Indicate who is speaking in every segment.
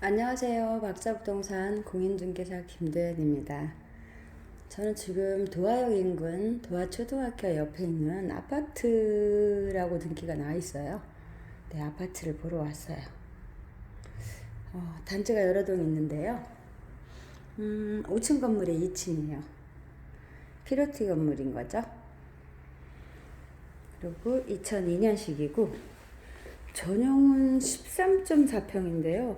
Speaker 1: 안녕하세요. 박사부동산 공인중개사 김도연입니다. 저는 지금 도화역 인근 도화초등학교 옆에 있는 아파트라고 등기가 나와 있어요. 네, 아파트를 보러 왔어요. 어, 단지가 여러 동 있는데요. 음, 5층 건물에 2층이에요. 피로티 건물인 거죠. 그리고 2002년식이고 전용은 13.4평인데요.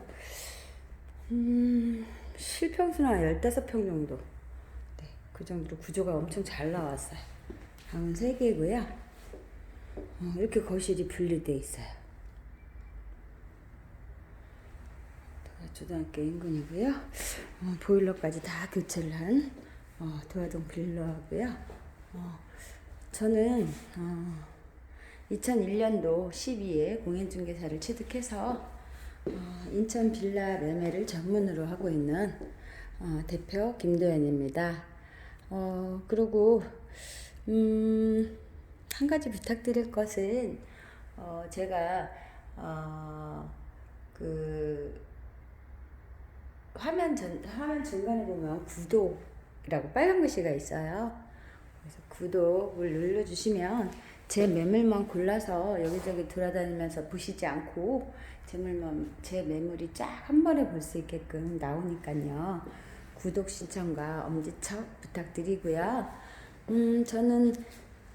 Speaker 1: 음, 실평수는 한 15평 정도. 네, 그 정도로 구조가 엄청 잘 나왔어요. 방은 3개고요. 어, 이렇게 거실이 분리되어 있어요. 초등학교 인근이고요. 어, 보일러까지 다 교체를 한 어, 도화동 빌라고요. 어, 저는 어, 2001년도 12에 공인중개사를 취득해서 어, 인천 빌라 매매를 전문으로 하고 있는 어, 대표 김도연입니다. 어, 그리고 음, 한 가지 부탁드릴 것은 어, 제가 어, 그 화면 전 화면 중간에 보면 구독이라고 빨간 글씨가 있어요. 그래서 구독을 눌러주시면 제 매물만 골라서 여기저기 돌아다니면서 보시지 않고 제 매물만 제 매물이 쫙 한 번에 볼 수 있게끔 나오니까요. 구독 신청과 엄지척 부탁드리고요. 음 저는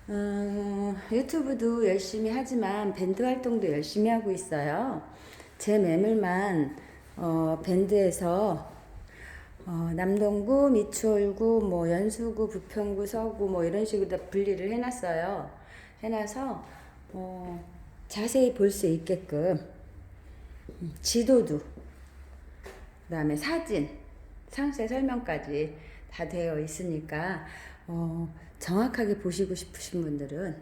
Speaker 1: 어, 유튜브도 열심히 하지만 밴드 활동도 열심히 하고 있어요. 제 매물만 어, 밴드에서 어, 남동구, 미추홀구, 뭐 연수구, 부평구, 서구 뭐 이런 식으로 다 분리를 해놨어요. 해놔서 어, 자세히 볼 수 있게끔 음, 지도도 그 다음에 사진, 상세 설명까지 다 되어 있으니까 어, 정확하게 보시고 싶으신 분들은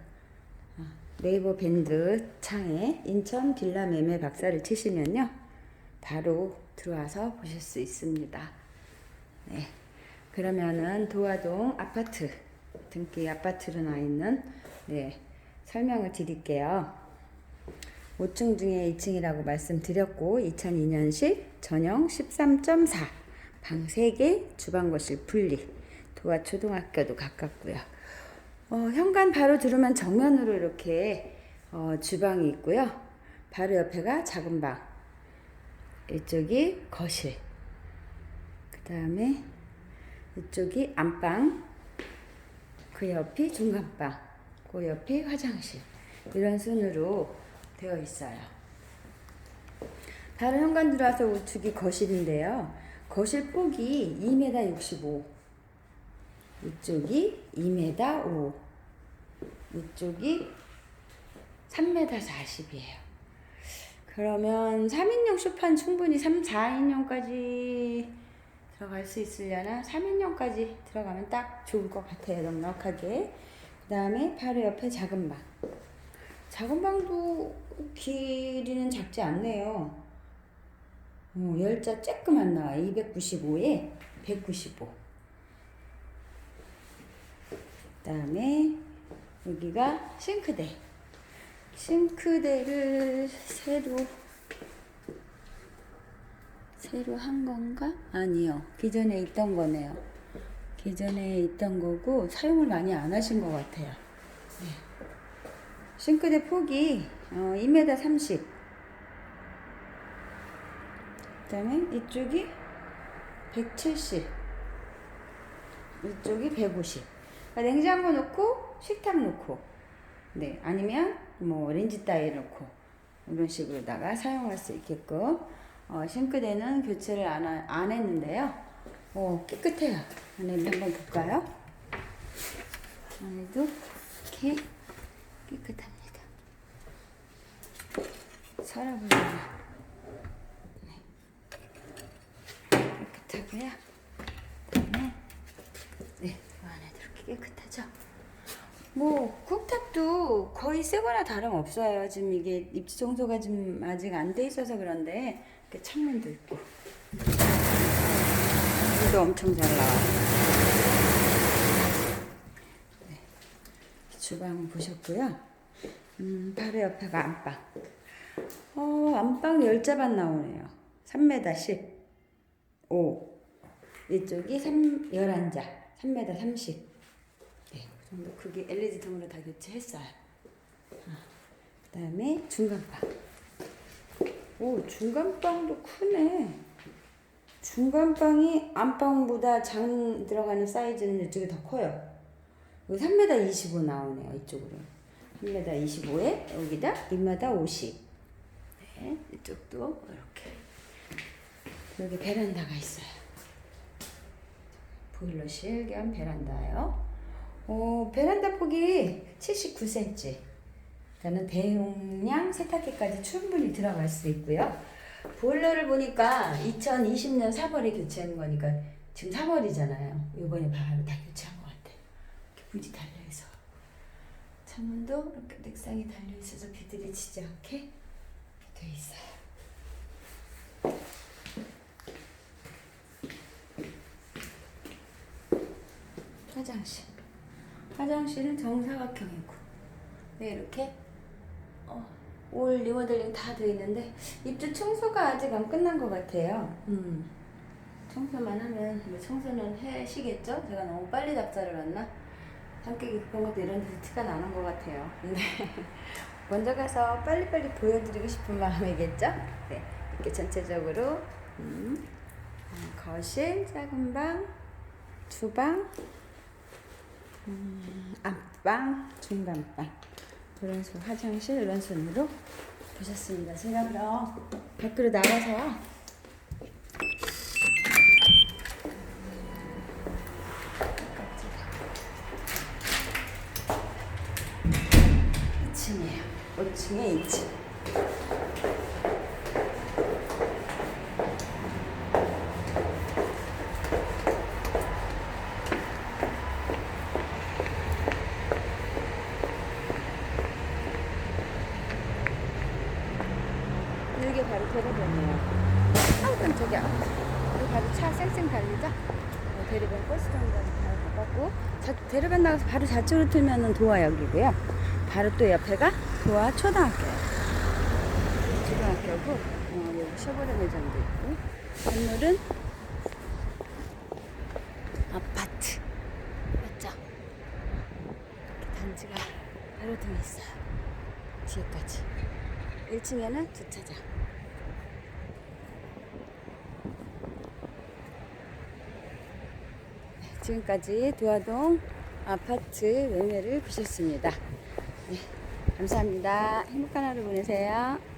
Speaker 1: 어, 네이버 밴드 창에 인천 빌라 매매 박사를 치시면요 바로 들어와서 보실 수 있습니다. 네. 그러면은 도화동 아파트 등기 아파트로 나 있는 네, 설명을 드릴게요. 5층 중에 2층이라고 말씀드렸고 2002년식 전용 13.4 방 3개 주방 거실 분리 도화 초등학교도 가깝고요. 어, 현관 바로 들어오면 정면으로 이렇게 어, 주방이 있고요. 바로 옆에가 작은 방. 이쪽이 거실. 그 다음에 이쪽이 안방. 그 옆이 중간방. 그 옆이 화장실. 이런 순으로 되어 있어요. 바로 현관 들어와서 우측이 거실인데요. 거실 폭이 2m 65. 이쪽이 2m 5. 이쪽이 3m 40이에요. 그러면 3인용 소파는 충분히 3, 4인용까지 들어갈 수 있으려나? 3인용까지 들어가면 딱 좋을 것 같아요. 넉넉하게. 그 다음에 바로 옆에 작은 방. 작은 방도 길이는 작지 않네요. 어, 열자 쬐끔만 나와. 295에 195. 그 다음에 여기가 싱크대. 싱크대를 새로 새로 한 건가? 아니요. 기존에 있던 거네요. 기존에 있던 거고 사용을 많이 안 하신 것 같아요. 네. 싱크대 폭이 어, 2m 30. 그다음에 이쪽이 170. 이쪽이 150. 그러니까 냉장고 놓고 식탁 놓고 네 아니면 뭐 렌지 따위 놓고 이런 식으로다가 사용할 수 있게끔 어, 싱크대는 교체를 안, 하, 안 했는데요. 어, 깨끗해요. 안에도 한번 볼까요? 안에도 이렇게 깨끗합니다. 서랍을 네. 깨끗하고요. 그다음에 네, 그 안에도 이렇게 깨끗하죠. 뭐 쿡탑도 거의 새거나 다름없어요. 지금 이게 입지 청소가 좀 아직 안 돼 있어서 그런데 이렇게 창문도 있고 물도 엄청 잘 나와요. 네. 주방 보셨고요. 음, 바로 옆에가 안방. 어, 안방 열자반 나오네요. 3m 10. 5. 이쪽이 3, 11자. 3m 30. 네, 그 정도 크기 LED 등으로 다 교체했어요. 그 다음에 중간방. 오, 중간방도 크네. 중간방이 안방보다 장 들어가는 사이즈는 이쪽이 더 커요. 여기 3m 25 나오네요, 이쪽으로. 3m 25에 여기다 2m 50. 네, 이쪽도 이렇게. 여기 베란다가 있어요. 보일러실 겸 베란다요. 어, 베란다 폭이 79cm. 저는 대용량 세탁기까지 충분히 들어갈 수 있고요. 보일러를 보니까 2020년 3월에 교체한 거니까 지금 3월이잖아요. 이번에 바로 다 교체한 것 같아요. 이렇게 불이 달려있어. 창문도 이렇게 넥상이 달려있어서 비들이 치지 않게 돼 있어요. 화장실. 화장실은 정사각형이고 네, 이렇게 어, 올 리모델링 다 돼 있는데 입주 청소가 아직 안 끝난 것 같아요. 음. 청소만 하면 뭐 청소는 해시겠죠? 제가 너무 빨리 답사를 왔나? 성격이 그런 것도 이런 데서 티가 나는 것 같아요. 근데 먼저 가서 빨리빨리 보여드리고 싶은 마음이겠죠? 네, 이렇게 전체적으로 음, 어, 거실, 작은 방, 주방, 음, 앞방, 중간방 그런 수 화장실 이런 순으로 보셨습니다. 제가 그럼 밖으로 나가서 이층이에요 5층에 2층. 이게 바로 대리변이에요. 아우 깜짝이야. 여기 바로 차 쌩쌩 달리죠? 어, 대리변 버스 정거장 바로 가깝고 자, 대리변 나가서 바로 좌측으로 틀면은 도화역이고요. 바로 또 옆에가 도화 초등학교예요. 초등학교고 어, 여기 셔버레 매장도 있고 건물은 아파트 맞죠? 이렇게 단지가 돼 있어요. 뒤에까지. 1층에는 주차장. 지금까지 도화동 아파트 매매를 보셨습니다. 네, 감사합니다. 행복한 하루 보내세요.